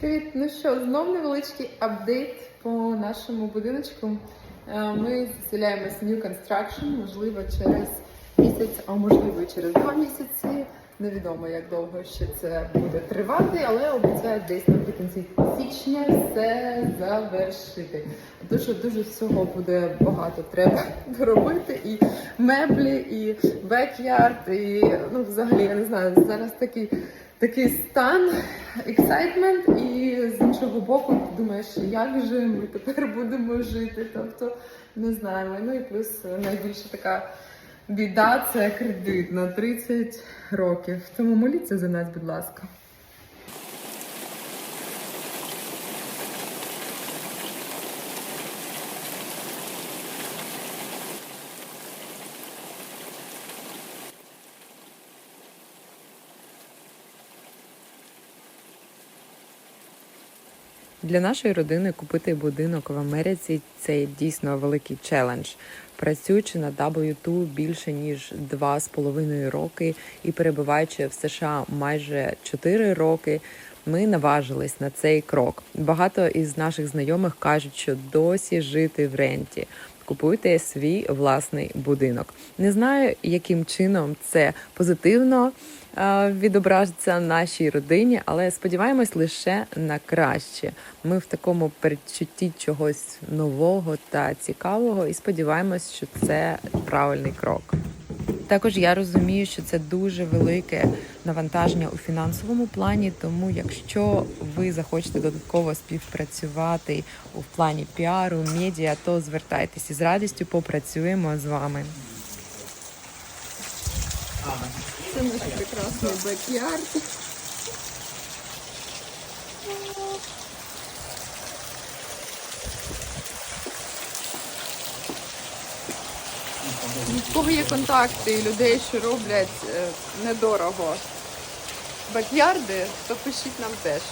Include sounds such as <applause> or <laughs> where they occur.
Привіт! Ну що, знов невеличкий апдейт по нашому будиночку. Е, Ми заселяємось в New Construction, можливо, через місяць, а можливо, через два місяці. Невідомо, як довго ще це буде тривати, але обіцяють десь наприкінці січня все завершити. Дуже дуже всього буде багато треба <laughs> доробити. І меблі, і бекярд, і ну, взагалі, я не знаю, зараз такий такий стан, ексайтмент, і з іншого боку, ти думаєш, як же ми тепер будемо жити. Тобто не знаємо. Ну і плюс найбільша така біда це кредит на 30 років. Тому моліться за нас, будь ласка. Для нашої родини купити будинок в Америці це дійсно великий челендж. Працюючи на W2 більше ніж два з половиною роки і перебуваючи в США майже 4 роки, ми наважились на цей крок. Багато із наших знайомих кажуть, що досі жити в ренті. Купуйте свій власний будинок. Не знаю, яким чином це позитивно е, відобразиться нашій родині, але сподіваємось лише на краще. Ми в такому передчутті чогось нового та цікавого, і сподіваємось, що це правильний крок. Також я розумію, що це дуже велике навантаження у фінансовому плані. Тому, якщо ви захочете додатково співпрацювати у плані піару, медіа, то звертайтеся з радістю попрацюємо з вами. Це наш прекрасний бекярд. В кого є контакти людей, що роблять е, недорого бакярди, то пишіть нам теж.